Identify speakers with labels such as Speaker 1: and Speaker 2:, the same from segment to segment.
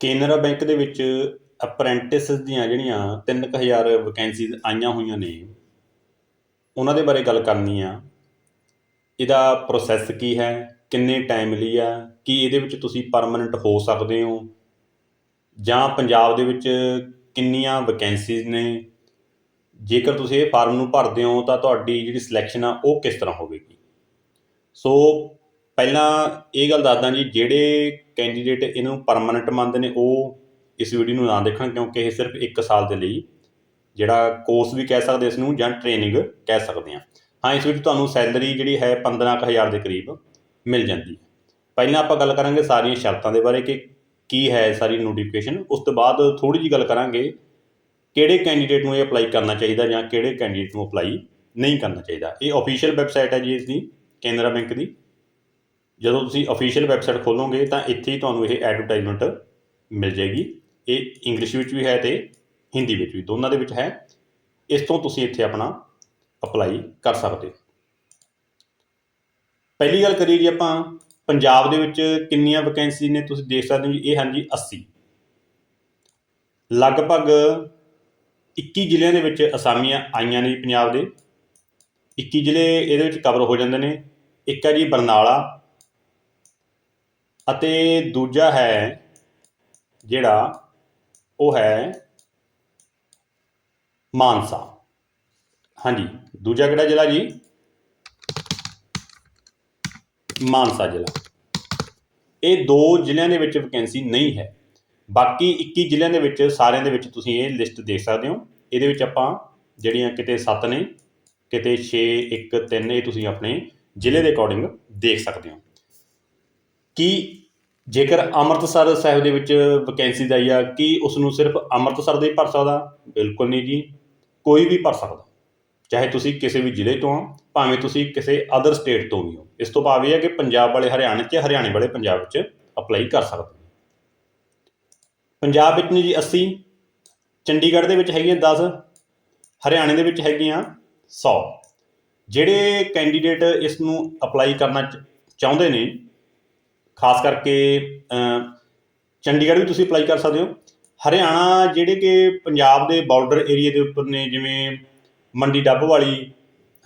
Speaker 1: Canara bank ਦੇ ਵਿੱਚ apprentice ਦੀਆਂ ਜਿਹੜੀਆਂ 3000 ਵੈਕੈਂਸੀਜ਼ ਆਈਆਂ ਹੋਈਆਂ ਨੇ, ਉਹਨਾਂ ਦੇ ਬਾਰੇ ਗੱਲ ਕਰਨੀ ਆ। ਇਹਦਾ ਪ੍ਰੋਸੈਸ ਕੀ ਹੈ, ਕਿੰਨੇ ਟਾਈਮ ਲਈ ਆ, ਕੀ ਇਹਦੇ ਵਿੱਚ ਤੁਸੀਂ ਪਰਮਨੈਂਟ ਹੋ ਸਕਦੇ ਹੋ, ਜਾਂ ਪੰਜਾਬ ਦੇ ਵਿੱਚ ਕਿੰਨੀਆਂ ਵੈਕੈਂਸੀਜ਼ ਨੇ। ਜੇਕਰ ਤੁਸੀਂ ਇਹ ਫਾਰਮ ਨੂੰ ਭਰਦੇ ਹੋ ਤਾਂ ਤੁਹਾਡੀ ਜਿਹੜੀ ਸਿਲੈਕਸ਼ਨ ਆ ਉਹ ਕਿਸ ਤਰ੍ਹਾਂ ਹੋਵੇਗੀ। ਸੋ ਪਹਿਲਾਂ ਇਹ ਗੱਲ ਦੱਸਦਾ ਜੀ, ਜਿਹੜੇ ਕੈਂਡੀਡੇਟ ਇਹਨੂੰ ਪਰਮਾਨੈਂਟ ਮੰਨਦੇ ਨੇ, ਉਹ ਇਸ ਵੀਡੀਓ ਨੂੰ ਨਾ ਦੇਖਣ, ਕਿਉਂਕਿ ਇਹ ਸਿਰਫ 1 ਸਾਲ ਦੇ ਲਈ ਜਿਹੜਾ ਕੋਰਸ ਵੀ ਕਹਿ ਸਕਦੇ ਇਸ ਨੂੰ, ਜਾਂ ਟ੍ਰੇਨਿੰਗ ਕਹਿ ਸਕਦੇ ਹਾਂ ਹਾਂ, ਇਸ ਵਿੱਚ ਤੁਹਾਨੂੰ ਸੈਲਰੀ ਜਿਹੜੀ ਹੈ 15000 ਦੇ ਕਰੀਬ ਮਿਲ ਜਾਂਦੀ ਹੈ। ਪਹਿਲਾਂ ਆਪਾਂ ਗੱਲ ਕਰਾਂਗੇ ਸਾਰੀਆਂ ਸ਼ਰਤਾਂ ਦੇ ਬਾਰੇ, ਕਿ ਕੀ ਹੈ ਸਾਰੀ ਨੋਟੀਫਿਕੇਸ਼ਨ ਉਸ ਤੋਂ ਬਾਅਦ ਥੋੜੀ ਜੀ ਗੱਲ ਕਰਾਂਗੇ ਕਿਹੜੇ ਕੈਂਡੀਡੇਟ ਨੂੰ ਇਹ ਅਪਲਾਈ ਕਰਨਾ ਚਾਹੀਦਾ, ਜਾਂ ਕਿਹੜੇ ਕੈਂਡੀਡੇਟ ਨੂੰ ਅਪਲਾਈ ਨਹੀਂ ਕਰਨਾ ਚਾਹੀਦਾ। ਇਹ ਅਫੀਸ਼ੀਅਲ ਵੈਬਸਾਈਟ ਹੈ ਜੀ ਇਸ ਦੀ, ਕੇਨਰਾ ਬੈਂਕ ਦੀ। ਜਦੋਂ ਤੁਸੀਂ ਅਫੀਸ਼ੀਅਲ ਵੈਬਸਾਈਟ ਖੋਲੋਗੇ ਤਾਂ ਇੱਥੇ ਹੀ ਤੁਹਾਨੂੰ ਇਹ ਐਡਵਰਟਾਈਜ਼ਮੈਂਟ ਮਿਲ ਜਾਏਗੀ। ਇਹ ਇੰਗਲਿਸ਼ ਵਿੱਚ ਵੀ ਹੈ ਤੇ ਹਿੰਦੀ ਵਿੱਚ ਵੀ, ਦੋਨਾਂ ਦੇ ਵਿੱਚ ਹੈ। ਇਸ ਤੋਂ ਤੁਸੀਂ ਇੱਥੇ ਆਪਣਾ ਅਪਲਾਈ ਕਰ ਸਕਦੇ ਹੋ। ਪਹਿਲੀ ਗੱਲ ਕਰੀਏ ਜੀ ਆਪਾਂ, ਪੰਜਾਬ ਦੇ ਵਿੱਚ ਕਿੰਨੀਆਂ ਵੈਕੈਂਸੀ ਨੇ ਤੁਸੀਂ ਦੇਖ ਸਕਦੇ ਹੋ ਜੀ, ਇਹ ਹਨ ਜੀ 80 ਲਗਭਗ 21 ਜ਼ਿਲ੍ਹਿਆਂ ਦੇ ਵਿੱਚ ਅਸਾਮੀਆਂ ਆਈਆਂ ਨੇ ਜੀ ਪੰਜਾਬ ਦੇ। 21 ਜ਼ਿਲ੍ਹੇ ਇਹਦੇ ਵਿੱਚ ਕਵਰ ਹੋ ਜਾਂਦੇ ਨੇ। ਇੱਕ ਹੈ ਜੀ ਬਰਨਾਲਾ ਅਤੇ ਦੂਜਾ ਹੈ ਜਿਹੜਾ ਉਹ ਹੈ ਮਾਨਸਾ। ਹਾਂਜੀ, ਦੂਜਾ ਕਿਹੜਾ ਜ਼ਿਲ੍ਹਾ ਜੀ? ਮਾਨਸਾ ਜ਼ਿਲ੍ਹਾ। ਇਹ ਦੋ ਜ਼ਿਲ੍ਹਿਆਂ ਦੇ ਵਿੱਚ ਵੈਕੈਂਸੀ ਨਹੀਂ ਹੈ। ਬਾਕੀ 21 ਜ਼ਿਲ੍ਹਿਆਂ ਦੇ ਵਿੱਚ, ਸਾਰਿਆਂ ਦੇ ਵਿੱਚ ਤੁਸੀਂ ਇਹ ਲਿਸਟ ਦੇਖ ਸਕਦੇ ਹੋ। ਇਹਦੇ ਵਿੱਚ ਆਪਾਂ ਜਿਹੜੀਆਂ ਕਿਤੇ 7 ਨੇ, ਕਿਤੇ 6 1 3 ਇਹ ਤੁਸੀਂ ਆਪਣੇ ਜ਼ਿਲ੍ਹੇ ਦੇ ਅਕੋਰਡਿੰਗ ਦੇਖ ਸਕਦੇ ਹੋ। ਕਿ ਜੇਕਰ ਅੰਮ੍ਰਿਤਸਰ ਸਾਹਿਬ ਦੇ ਵਿੱਚ ਵੈਕੈਂਸੀ ਆਈ ਆ, ਕਿ ਉਸ ਨੂੰ ਸਿਰਫ ਅੰਮ੍ਰਿਤਸਰ ਦੇ ਹੀ ਭਰ ਸਕਦਾ? ਬਿਲਕੁਲ ਨਹੀਂ ਜੀ। ਕੋਈ ਵੀ ਭਰ ਸਕਦਾ। ਚਾਹੇ ਤੁਸੀਂ ਕਿਸੇ ਵੀ ਜ਼ਿਲ੍ਹੇ ਤੋਂ ਆ ਭਾਵੇਂ ਤੁਸੀਂ ਕਿਸੇ ਅਦਰ ਸਟੇਟ ਤੋਂ ਵੀ ਹੋ। ਇਸ ਤੋਂ ਭਾਵ ਇਹ ਹੈ ਕਿ ਪੰਜਾਬ ਵਾਲੇ ਹਰਿਆਣੇ 'ਚ, ਹਰਿਆਣੇ ਵਾਲੇ ਪੰਜਾਬ 'ਚ ਅਪਲਾਈ ਕਰ ਸਕਦੇ ਨੇ। ਪੰਜਾਬ ਵਿੱਚ ਨੇ ਜੀ 80 ਚੰਡੀਗੜ੍ਹ ਦੇ ਵਿੱਚ ਹੈਗੀਆਂ 10 ਹਰਿਆਣੇ ਦੇ ਵਿੱਚ ਹੈਗੀਆਂ 100 ਜਿਹੜੇ ਕੈਂਡੀਡੇਟ ਇਸ ਨੂੰ ਅਪਲਾਈ ਕਰਨਾ ਚ- ਚਾਹੁੰਦੇ ਨੇ ਖਾਸ ਕਰਕੇ ਚੰਡੀਗੜ੍ਹ ਵੀ ਤੁਸੀਂ ਅਪਲਾਈ ਕਰ ਸਕਦੇ ਹੋ। ਹਰਿਆਣਾ ਜਿਹੜੇ ਕਿ ਪੰਜਾਬ ਦੇ ਬਾਰਡਰ ਏਰੀਆ ਦੇ ਉੱਪਰ ਨੇ, ਜਿਵੇਂ ਮੰਡੀ ਡੱਬ ਵਾਲੀ,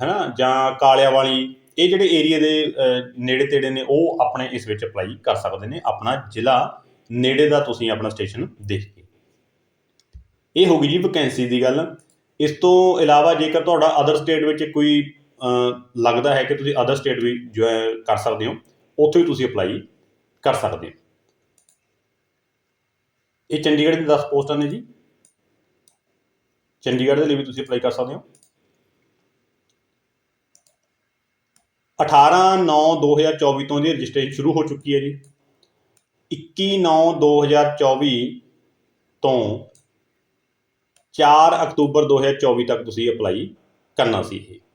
Speaker 1: ਹੈਨਾ, ਜਾਂ ਕਾਲਿਆ ਵਾਲੀ, ਇਹ ਜਿਹੜੇ ਏਰੀਆ ਦੇ ਨੇੜੇ ਤੇੜੇ ਨੇ, ਉਹ ਆਪਣੇ ਇਸ ਵਿੱਚ ਅਪਲਾਈ ਕਰ ਸਕਦੇ ਨੇ। ਆਪਣਾ ਜ਼ਿਲ੍ਹਾ ਨੇੜੇ ਦਾ ਤੁਸੀਂ ਆਪਣਾ ਸਟੇਸ਼ਨ ਦੇਖ ਕੇ। ਇਹ ਹੋ ਗਈ ਜੀ ਵੈਕੈਂਸੀ ਦੀ ਗੱਲ। ਇਸ ਤੋਂ ਇਲਾਵਾ ਜੇਕਰ ਤੁਹਾਡਾ ਅਦਰ ਸਟੇਟ ਵਿੱਚ ਕੋਈ ਲੱਗਦਾ ਹੈ ਕਿ ਤੁਸੀਂ ਅਦਰ ਸਟੇਟ ਵੀ ਜੋ ਕਰ ਸਕਦੇ ਹੋ, ਉੱਥੇ ਵੀ ਤੁਸੀਂ ਅਪਲਾਈ ਕਰ ਸਕਦੇ ਹੋ। ਇਹ ਚੰਡੀਗੜ੍ਹ ਦੀ 10 ਪੋਸਟਾਂ ਨੇ ਜੀ। ਚੰਡੀਗੜ੍ਹ ਦੇ ਲਈ ਵੀ ਤੁਸੀਂ ਅਪਲਾਈ ਕਰ ਸਕਦੇ ਹੋ। 18 9 2024 ਤੋਂ ਦੀ ਰਜਿਸਟ੍ਰੇਸ਼ਨ ਸ਼ੁਰੂ ਹੋ ਚੁੱਕੀ ਹੈ ਜੀ। 21 9 2024 ਤੋਂ 4 ਅਕਤੂਬਰ 2024 ਤੱਕ ਤੁਸੀਂ ਅਪਲਾਈ ਕਰਨਾ ਸੀ ਇਹ।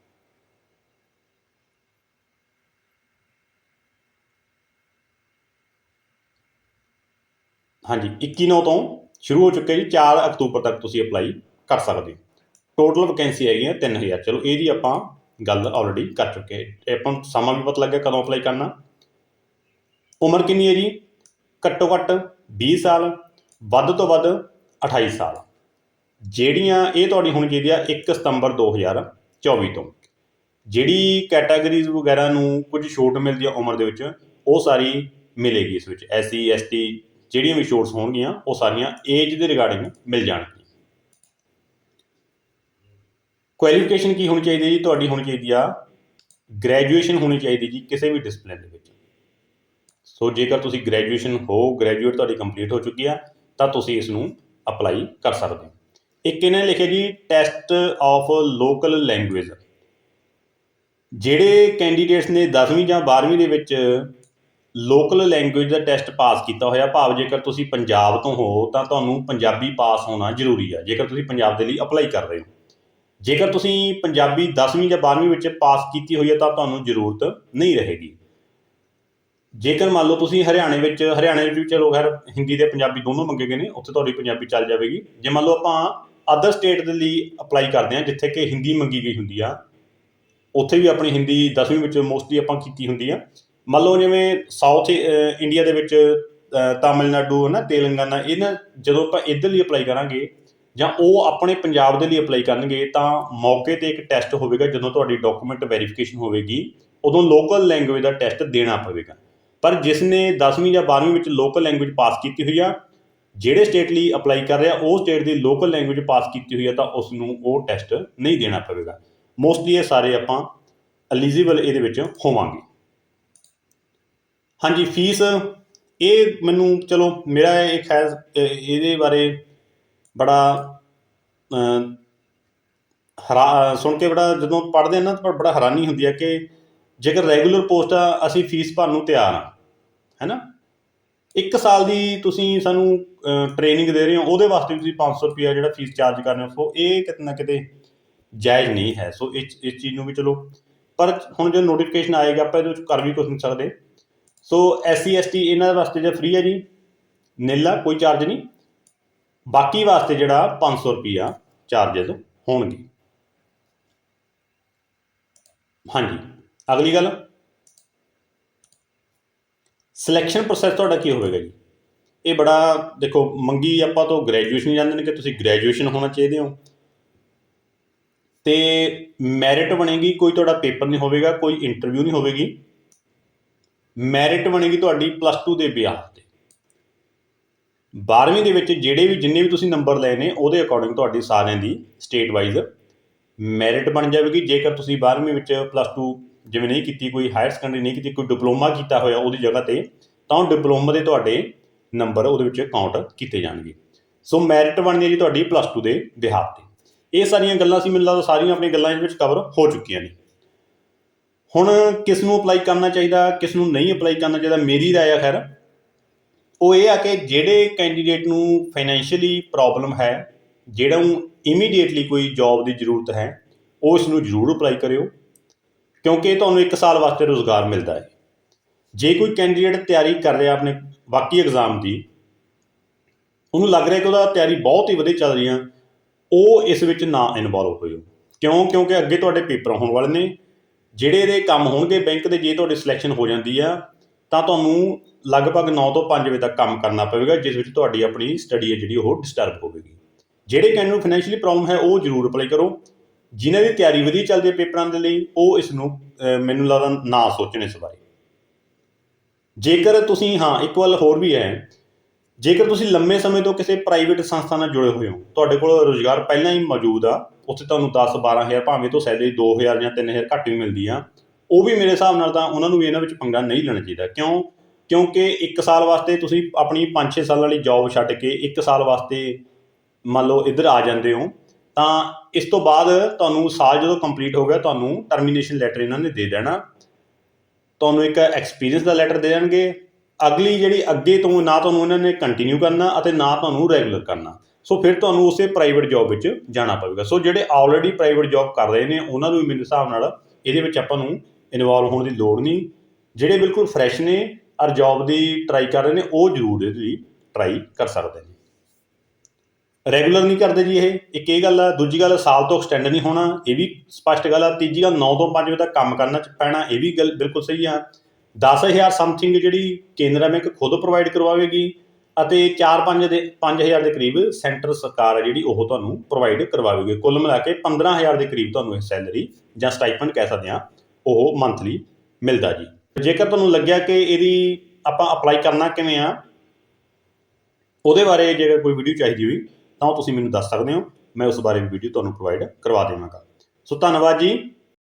Speaker 1: ਹਾਂਜੀ 21 9 ਤੋਂ ਸ਼ੁਰੂ ਹੋ ਚੁੱਕਿਆ ਜੀ 4 ਅਕਤੂਬਰ ਤੱਕ ਤੁਸੀਂ ਅਪਲਾਈ ਕਰ ਸਕਦੇ ਹੋ। ਟੋਟਲ ਵੈਕੈਂਸੀ ਹੈਗੀਆਂ 3000 ਚਲੋ, ਇਹਦੀ ਆਪਾਂ ਗੱਲ ਆਲਰੇਡੀ ਕਰ ਚੁੱਕੇ ਆਪਾਂ ਨੂੰ ਸਮਾਂ ਵੀ ਪਤਾ ਲੱਗਿਆ ਕਦੋਂ ਅਪਲਾਈ ਕਰਨਾ। ਉਮਰ ਕਿੰਨੀ ਹੈ ਜੀ? ਘੱਟੋ ਘੱਟ 20 ਸਾਲ, ਵੱਧ ਤੋਂ ਵੱਧ 28 ਸਾਲ। ਜਿਹੜੀਆਂ ਇਹ ਤੁਹਾਡੀ ਹੋਣੀ ਚਾਹੀਦੀ ਆ 1 ਸਤੰਬਰ 2024 ਤੋਂ। ਜਿਹੜੀ ਕੈਟਾਗਰੀਜ਼ ਵਗੈਰਾ ਨੂੰ ਕੁਝ ਛੋਟ ਮਿਲਦੀ ਆ ਉਮਰ ਦੇ ਵਿੱਚ, ਉਹ ਸਾਰੀ ਮਿਲੇਗੀ ਇਸ ਵਿੱਚ। ਐਸਸੀ ਐਸਟੀ ਜਿਹੜੀਆਂ ਵੀ ਛੋਟਸ ਹੋਣਗੀਆਂ, ਉਹ ਸਾਰੀਆਂ ਏਜ ਦੇ ਰਿਗਾਰਡਿੰਗ ਮਿਲ ਜਾਣਗੀਆਂ। ਕੁਆਲੀਫਿਕੇਸ਼ਨ ਕੀ ਹੋਣੀ ਚਾਹੀਦੀ ਹੈ ਜੀ? ਤੁਹਾਡੀ ਹੋਣੀ ਚਾਹੀਦੀ ਆ ਗ੍ਰੈਜੂਏਸ਼ਨ ਹੋਣੀ ਚਾਹੀਦੀ ਜੀ ਕਿਸੇ ਵੀ ਡਿਸਪਲਿਨ ਦੇ ਵਿੱਚ। ਸੋ ਜੇਕਰ ਤੁਸੀਂ ਗ੍ਰੈਜੂਏਸ਼ਨ ਹੋ ਗ੍ਰੈਜੂਏਟ ਤੁਹਾਡੀ ਕੰਪਲੀਟ ਹੋ ਚੁੱਕੀ ਆ, ਤਾਂ ਤੁਸੀਂ ਇਸ ਨੂੰ ਅਪਲਾਈ ਕਰ ਸਕਦੇ ਹੋ। ਇੱਕ ਇਹਨਾਂ ਨੇ ਲਿਖਿਆ ਜੀ ਟੈਸਟ ਆਫ ਲੋਕਲ ਲੈਂਗੁਏਜ ਜਿਹੜੇ ਕੈਂਡੀਡੇਟਸ ਨੇ 10ਵੀਂ ਜਾਂ 12ਵੀਂ ਦੇ ਵਿੱਚ ਲੋਕਲ ਲੈਂਗੁਏਜ ਦਾ ਟੈਸਟ ਪਾਸ ਕੀਤਾ ਹੋਇਆ। ਭਾਵ ਜੇਕਰ ਤੁਸੀਂ ਪੰਜਾਬ ਤੋਂ ਹੋ, ਤਾਂ ਤੁਹਾਨੂੰ ਪੰਜਾਬੀ ਪਾਸ ਹੋਣਾ ਜ਼ਰੂਰੀ ਆ, ਜੇਕਰ ਤੁਸੀਂ ਪੰਜਾਬ ਦੇ ਲਈ ਅਪਲਾਈ ਕਰ ਰਹੇ ਹੋ। ਜੇਕਰ ਤੁਸੀਂ ਪੰਜਾਬੀ 10ਵੀਂ ਜਾਂ 12ਵੀਂ ਵਿੱਚ ਪਾਸ ਕੀਤੀ ਹੋਈ ਹੈ ਤਾਂ ਤੁਹਾਨੂੰ ਜ਼ਰੂਰਤ ਨਹੀਂ ਰਹੇਗੀ। ਜੇਕਰ ਮੰਨ ਲਓ ਤੁਸੀਂ ਹਰਿਆਣੇ ਵਿੱਚ ਹਰਿਆਣੇ ਵਿੱਚ ਵੀ ਚਲੋ ਖੈਰ, ਹਿੰਦੀ ਤੇ ਪੰਜਾਬੀ ਦੋਨੋਂ ਮੰਗੇ ਗਏ ਨੇ, ਉੱਥੇ ਤੁਹਾਡੀ ਪੰਜਾਬੀ ਚੱਲ ਜਾਵੇਗੀ। ਜੇ ਮੰਨ ਲਓ ਆਪਾਂ ਅਦਰ ਸਟੇਟ ਦੇ ਲਈ ਅਪਲਾਈ ਕਰਦੇ ਹਾਂ ਜਿੱਥੇ ਕਿ ਹਿੰਦੀ ਮੰਗੀ ਗਈ ਹੁੰਦੀ ਆ, ਉੱਥੇ ਵੀ ਆਪਣੀ ਹਿੰਦੀ 10ਵੀਂ ਵਿੱਚ ਮੋਸਟਲੀ ਆਪਾਂ ਕੀਤੀ ਹੁੰਦੀ ਆ। ਮੰਨ ਲਓ ਜਿਵੇਂ ਸਾਊਥ ਇੰਡੀਆ ਦੇ ਵਿੱਚ ਤਾਮਿਲਨਾਡੂ ਨਾ, ਤੇਲੰਗਾਨਾ, ਇਹਨਾਂ ਜਦੋਂ ਆਪਾਂ ਇੱਧਰ ਲਈ ਅਪਲਾਈ ਕਰਾਂਗੇ ਜਾਂ ਉਹ ਆਪਣੇ ਪੰਜਾਬ ਦੇ ਲਈ ਅਪਲਾਈ ਕਰਨਗੇ ਤਾਂ ਮੌਕੇ ਤੇ ਇੱਕ ਟੈਸਟ ਹੋਵੇਗਾ ਜਦੋਂ ਤੁਹਾਡੀ ਡਾਕੂਮੈਂਟ ਵੈਰੀਫਿਕੇਸ਼ਨ ਹੋਵੇਗੀ। ਉਦੋਂ ਲੋਕਲ ਲੈਂਗੁਏਜ ਦਾ ਟੈਸਟ ਦੇਣਾ ਪਵੇਗਾ। ਪਰ ਜਿਸ ਨੇ 10ਵੀਂ ਜਾਂ 12ਵੀਂ ਵਿੱਚ ਲੋਕਲ ਲੈਂਗੁਏਜ ਪਾਸ ਕੀਤੀ ਹੋਈ ਆ, ਜਿਹੜੇ ਸਟੇਟ ਲਈ ਅਪਲਾਈ ਕਰ ਰਿਹਾ, ਉਹ ਸਟੇਟ ਦੀ ਲੋਕਲ ਲੈਂਗੁਏਜ ਪਾਸ ਕੀਤੀ ਹੋਈ ਆ, ਤਾਂ ਉਸ ਨੂੰ ਉਹ ਟੈਸਟ ਨਹੀਂ ਦੇਣਾ ਪਵੇਗਾ। ਮੋਸਟਲੀ ਇਹ ਸਾਰੇ ਆਪਾਂ ਐਲੀਜੀਬਲ ਇਹਦੇ ਵਿੱਚ ਹੋਵਾਂਗੇ। ਹਾਂਜੀ ਫੀਸ ਇਹ ਮੈਨੂੰ ਚਲੋ ਮੇਰਾ ਇਹ ਹੈ ਇਹਦੇ ਬਾਰੇ ਬੜਾ ਅਮ, ਹੈਰਾ ਸੁਣ ਕੇ ਬੜਾ ਜਦੋਂ ਪੜ੍ਹਦੇ ਹਾਂ ਨਾ ਤਾਂ ਬੜਾ ਹੈਰਾਨੀ ਹੁੰਦੀ ਹੈ ਕਿ ਜੇਕਰ ਰੈਗੂਲਰ ਪੋਸਟ ਆ ਅਸੀਂ ਫੀਸ ਭਰਨ ਨੂੰ ਤਿਆਰ ਹਾਂ ਹੈਨਾ ਇੱਕ ਸਾਲ ਦੀ ਤੁਸੀਂ ਸਾਨੂੰ ਟ੍ਰੇਨਿੰਗ ਦੇ ਰਹੇ ਹੋ ਉਹਦੇ ਵਾਸਤੇ ਤੁਸੀਂ 500 ਰੁਪਿਆ ਜਿਹੜਾ ਫੀਸ ਚਾਰਜ ਕਰ ਰਹੇ ਹੋ ਸੋ ਇਹ ਕਿਤੇ ਨਾ ਕਿਤੇ ਜਾਇਜ਼ ਨਹੀਂ ਹੈ ਸੋ ਇਸ ਇਸ ਚੀਜ਼ ਨੂੰ ਵੀ ਚਲੋ ਪਰ ਹੁਣ ਜਦੋਂ ਨੋਟੀਫਿਕੇਸ਼ਨ ਆਏਗਾ ਆਪਾਂ ਇਹਦੇ ਵਿੱਚ ਕਰ ਵੀ ਕੁਝ ਨਹੀਂ ਸਕਦੇ। ਸੋ ਐਸਸੀ ਐਸਟੀ ਇਹਨਾਂ ਵਾਸਤੇ ਜੇ ਫ੍ਰੀ ਹੈ ਜੀ ਨਿਲ ਕੋਈ ਚਾਰਜ ਨਹੀਂ। ਬਾਕੀ ਵਾਸਤੇ ਜਿਹੜਾ 500 ਰੁਪਿਆ ਚਾਰजेस ਹੋਣਗੇ। ਹਾਂਜੀ, ਅਗਲੀ ਗੱਲ। ਸਿਲੈਕਸ਼ਨ ਪ੍ਰੋਸੈਸ ਤੁਹਾਡਾ ਕੀ ਹੋਵੇਗਾ ਜੀ? ਇਹ ਬੜਾ, ਦੇਖੋ, ਮੰਗੀ ਆਪਾਂ ਤੋਂ ਗ੍ਰੈਜੂਏਸ਼ਨ ਜਾਂਦੇ ਨੇ ਕਿ ਤੁਸੀਂ ਗ੍ਰੈਜੂਏਸ਼ਨ ਹੋਣਾ ਚਾਹੀਦੇ ਹੋ। ਤੇ ਮੈਰਿਟ ਬਣੇਗੀ, ਕੋਈ ਤੁਹਾਡਾ ਪੇਪਰ ਨਹੀਂ ਹੋਵੇਗਾ, ਕੋਈ ਇੰਟਰਵਿਊ ਨਹੀਂ ਹੋਵੇਗੀ। ਮੈਰਿਟ ਬਣੇਗੀ ਤੁਹਾਡੀ ਪਲੱਸ 2 ਦੇ ਬਿਆਹ ਤੇ। 12ਵੀਂ ਦੇ ਵਿੱਚ ਜਿਹੜੇ ਵੀ ਜਿੰਨੇ ਵੀ ਤੁਸੀਂ ਨੰਬਰ ਲਏ ਨੇ, ਉਹਦੇ ਅਕੋਰਡਿੰਗ ਤੁਹਾਡੀ ਸਾਰਿਆਂ ਦੀ ਸਟੇਟ ਵਾਈਜ਼ ਮੈਰਿਟ ਬਣ ਜਾਵੇਗੀ। ਜੇਕਰ ਤੁਸੀਂ 12ਵੀਂ ਵਿੱਚ ਪਲੱਸ 2 ਜਿਵੇਂ ਨਹੀਂ ਕੀਤੀ, ਕੋਈ ਹਾਇਰ ਸੈਕੰਡਰੀ ਨਹੀਂ ਕੀਤੀ, ਕੋਈ ਡਿਪਲੋਮਾ ਕੀਤਾ ਹੋਇਆ ਉਹਦੀ ਜਗ੍ਹਾ ਤੇ, ਤਾਂ ਉਹ ਡਿਪਲੋਮਾ ਦੇ ਤੁਹਾਡੇ ਨੰਬਰ ਉਹਦੇ ਵਿੱਚ ਕਾਊਂਟ ਕੀਤੇ ਜਾਣਗੇ। ਸੋ ਮੈਰਿਟ ਬਣਨੀ ਹੈ ਜੀ ਤੁਹਾਡੀ ਪਲੱਸ 2 ਦੇ ਬਿਹਾਰ ਤੇ। ਇਹ ਸਾਰੀਆਂ ਗੱਲਾਂ ਸੀ, ਮੈਨੂੰ ਲੱਗਦਾ ਸਾਰੀਆਂ ਆਪਣੀਆਂ ਗੱਲਾਂ ਵਿੱਚ ਕਵਰ ਹੋ ਚੁੱਕੀਆਂ ਨੇ। ਹੁਣ ਕਿਸ ਨੂੰ ਅਪਲਾਈ ਕਰਨਾ ਚਾਹੀਦਾ ਕਿਸ ਨੂੰ ਨਹੀਂ ਅਪਲਾਈ ਕਰਨਾ ਚਾਹੀਦਾ, ਮੇਰੀ ਰਾਏ ਆ ਖੈਰ। ਉਹ ਇਹ ਆ ਕਿ ਜਿਹੜੇ ਕੈਂਡੀਡੇਟ ਨੂੰ ਫਾਈਨੈਂਸ਼ੀਅਲੀ ਪ੍ਰੋਬਲਮ ਹੈ, ਜਿਹੜਾ ਨੂੰ ਇਮੀਡੀਏਟਲੀ ਕੋਈ ਜੌਬ ਦੀ ਜ਼ਰੂਰਤ ਹੈ, ਉਹ ਇਸ ਨੂੰ ਜ਼ਰੂਰ ਅਪਲਾਈ ਕਰਿਓ, ਕਿਉਂਕਿ ਤੁਹਾਨੂੰ 1 ਸਾਲ ਵਾਸਤੇ ਰੋਜ਼ਗਾਰ ਮਿਲਦਾ ਹੈ। ਜੇ ਕੋਈ ਕੈਂਡੀਡੇਟ ਤਿਆਰੀ ਕਰ ਰਿਹਾ ਆਪਣੇ ਬਾਕੀ ਐਗਜ਼ਾਮ ਦੀ, ਉਹਨੂੰ ਲੱਗ ਰਿਹਾ ਕਿ ਉਹਦਾ ਤਿਆਰੀ ਬਹੁਤ ਹੀ ਵਧੀਆ ਚੱਲ ਰਹੀ ਆ ਉਹ ਇਸ ਵਿੱਚ ਨਾ ਇਨਵੋਲਵ ਹੋਇਓ। ਕਿਉਂ? ਕਿਉਂਕਿ ਅੱਗੇ ਤੁਹਾਡੇ ਪੇਪਰ ਹੋਣ ਵਾਲੇ ਨੇ ਜਿਹੜੇ ਇਹਦੇ ਕੰਮ ਹੋਣਗੇ, ਬੈਂਕ ਦੇ ਜੇ ਤੁਹਾਡੀ ਸਿਲੈਕਸ਼ਨ ਹੋ ਜਾਂਦੀ ਆ, ਤਾਂ ਤੁਹਾਨੂੰ ਲਗਭਗ 9 ਤੋਂ 5 ਵਜੇ ਤੱਕ ਕੰਮ ਕਰਨਾ ਪਵੇਗਾ, ਜਿਸ ਵਿੱਚ ਤੁਹਾਡੀ ਆਪਣੀ ਸਟੱਡੀ ਹੈ ਜਿਹੜੀ ਉਹ ਡਿਸਟਰਬ ਹੋਵੇਗੀ। ਜਿਹੜੇ ਕੈਂਡੀਡੇਟ ਨੂੰ ਫਾਈਨੈਂਸ਼ੀਅਲੀ ਪ੍ਰੋਬਲਮ ਹੈ, ਉਹ ਜ਼ਰੂਰ ਅਪਲਾਈ ਕਰੋ। ਜਿਨ੍ਹਾਂ ਦੀ ਤਿਆਰੀ ਵਧੀਆ ਚੱਲਦੀ ਹੈ ਪੇਪਰਾਂ ਦੇ ਲਈ, ਉਹ ਇਸ ਨੂੰ ਮੈਨੂੰ ਲੱਗਦਾ ਨਾ ਸੋਚਣ ਇਸ ਬਾਰੇ। ਜੇਕਰ ਤੁਸੀਂ, ਹਾਂ, ਇੱਕ ਵੱਲ ਹੋਰ ਵੀ ਹੈ, ਜੇਕਰ ਤੁਸੀਂ ਲੰਮੇ ਸਮੇਂ ਤੋਂ ਕਿਸੇ ਪ੍ਰਾਈਵੇਟ ਸੰਸਥਾ ਨਾਲ ਜੁੜੇ ਹੋਏ ਹੋ, ਤੁਹਾਡੇ ਕੋਲ ਰੋਜ਼ਗਾਰ ਪਹਿਲਾਂ ਹੀ ਮੌਜੂਦ ਆ ਉੱਥੇ ਤੁਹਾਨੂੰ 10 12000 ਭਾਵੇਂ ਤੋਂ ਸੈਲਰੀ 2000 ਜਾਂ 3000 ਘੱਟ ਵੀ ਮਿਲਦੀ ਆ, ਉਹ ਵੀ ਮੇਰੇ ਹਿਸਾਬ ਨਾਲ ਤਾਂ ਉਹਨਾਂ ਨੂੰ ਵੀ ਇਹਨਾਂ ਵਿੱਚ ਪੰਗਾ ਨਹੀਂ ਲੈਣਾ ਚਾਹੀਦਾ। ਕਿਉਂ? ਕਿਉਂਕਿ 1 ਸਾਲ ਵਾਸਤੇ ਤੁਸੀਂ ਆਪਣੀ 5-6 ਸਾਲਾਂ ਵਾਲੀ ਜੌਬ ਛੱਡ ਕੇ 1 ਸਾਲ ਵਾਸਤੇ ਮੰਨ ਲਓ ਇੱਧਰ ਆ ਜਾਂਦੇ ਹੋ, ਤਾਂ ਇਸ ਤੋਂ ਬਾਅਦ ਤੁਹਾਨੂੰ ਸਾਲ ਜਦੋਂ ਕੰਪਲੀਟ ਹੋ ਗਿਆ, ਤੁਹਾਨੂੰ ਟਰਮੀਨੇਸ਼ਨ ਲੈਟਰ ਇਹਨਾਂ ਨੇ ਦੇ ਦੇਣਾ। ਤੁਹਾਨੂੰ ਇੱਕ ਐਕਸਪੀਰੀਅੰਸ ਦਾ ਲੈਟਰ ਦੇ ਦੇਣਗੇ। ਅਗਲੀ ਜਿਹੜੀ ਅੱਗੇ ਤੋਂ ਨਾ ਤੁਹਾਨੂੰ ਇਹਨਾਂ ਨੇ ਕੰਟੀਨਿਊ ਕਰਨਾ ਅਤੇ ਨਾ ਤੁਹਾਨੂੰ ਰੈਗੂਲਰ ਕਰਨਾ। ਸੋ ਫਿਰ ਤੁਹਾਨੂੰ ਉਸੇ ਪ੍ਰਾਈਵੇਟ ਜੌਬ ਵਿੱਚ ਜਾਣਾ ਪਵੇਗਾ। ਸੋ ਜਿਹੜੇ ਆਲਰੇਡੀ ਪ੍ਰਾਈਵੇਟ ਜੌਬ ਕਰ ਰਹੇ ਨੇ, ਉਹਨਾਂ ਨੂੰ ਵੀ ਮੇਰੇ ਹਿਸਾਬ ਨਾਲ ਇਹਦੇ ਵਿੱਚ ਆਪਾਂ ਨੂੰ ਇਨਵੋਲਵ ਹੋਣ ਦੀ ਲੋੜ ਨਹੀਂ। ਜਿਹੜੇ ਬਿਲਕੁਲ ਫਰੈਸ਼ ਨੇ ਔਰ ਜੌਬ ਦੀ ਟਰਾਈ ਕਰ ਰਹੇ ਨੇ, ਉਹ ਜ਼ਰੂਰ ਇਹਦੇ ਲਈ ਟਰਾਈ ਕਰ ਸਕਦੇ ਨੇ। ਰੈਗੂਲਰ ਨਹੀਂ ਕਰਦੇ ਜੀ ਇਹ। ਇੱਕ ਇਹ ਗੱਲ ਆ, ਦੂਜੀ ਗੱਲ, ਸਾਲ ਤੋਂ ਐਕਸਟੈਂਡ ਨਹੀਂ ਹੋਣਾ। ਇਹ ਵੀ ਸਪਸ਼ਟ ਗੱਲ ਆ। ਤੀਜੀ ਗੱਲ 9 ਤੋਂ 5 ਵਜੇ ਤੱਕ ਕੰਮ ਕਰਨਾ ਪੈਣਾ, ਇਹ ਵੀ ਗੱਲ ਬਿਲਕੁਲ ਸਹੀ ਆ। 10000 ਸਮਥਿੰਗ ਜਿਹੜੀ ਕੇਂਦਰਾ ਬੈਂਕ ਖੁਦ ਪ੍ਰੋਵਾਈਡ ਕਰਵਾਵੇਗੀ। ਅਤੇ 4-5 ਦੇ 5000 ਦੇ ਕਰੀਬ ਸੈਂਟਰ ਸਰਕਾਰ ਹੈ ਜਿਹੜੀ ਉਹ ਤੁਹਾਨੂੰ ਪ੍ਰੋਵਾਈਡ ਕਰਵਾਵੇਗੀ। ਕੁੱਲ ਮਿਲਾ ਕੇ 15000 ਦੇ ਕਰੀਬ ਤੁਹਾਨੂੰ ਇਹ ਸੈਲਰੀ ਜਾਂ ਸਟਾਈਪਨ ਕਹਿ ਸਕਦੇ ਆ ਉਹ ਮੰਥਲੀ ਮਿਲਦਾ ਜੀ। ਜੇਕਰ ਤੁਹਾਨੂੰ ਲੱਗਿਆ ਕਿ ਇਹਦੀ ਆਪਾਂ ਅਪਲਾਈ ਕਰਨਾ ਕਿਵੇਂ ਆ, ਉਹਦੇ ਬਾਰੇ ਜੇਕਰ ਕੋਈ ਵੀਡੀਓ ਚਾਹੀਦੀ ਹੋਈ, ਤਾਂ ਉਹ ਤੁਸੀਂ ਮੈਨੂੰ ਦੱਸ ਸਕਦੇ ਹੋ। ਮੈਂ ਉਸ ਬਾਰੇ ਵੀ ਵੀਡੀਓ ਤੁਹਾਨੂੰ ਪ੍ਰੋਵਾਈਡ ਕਰਵਾ ਦੇਵਾਂਗਾ। ਸੋ ਧੰਨਵਾਦ ਜੀ।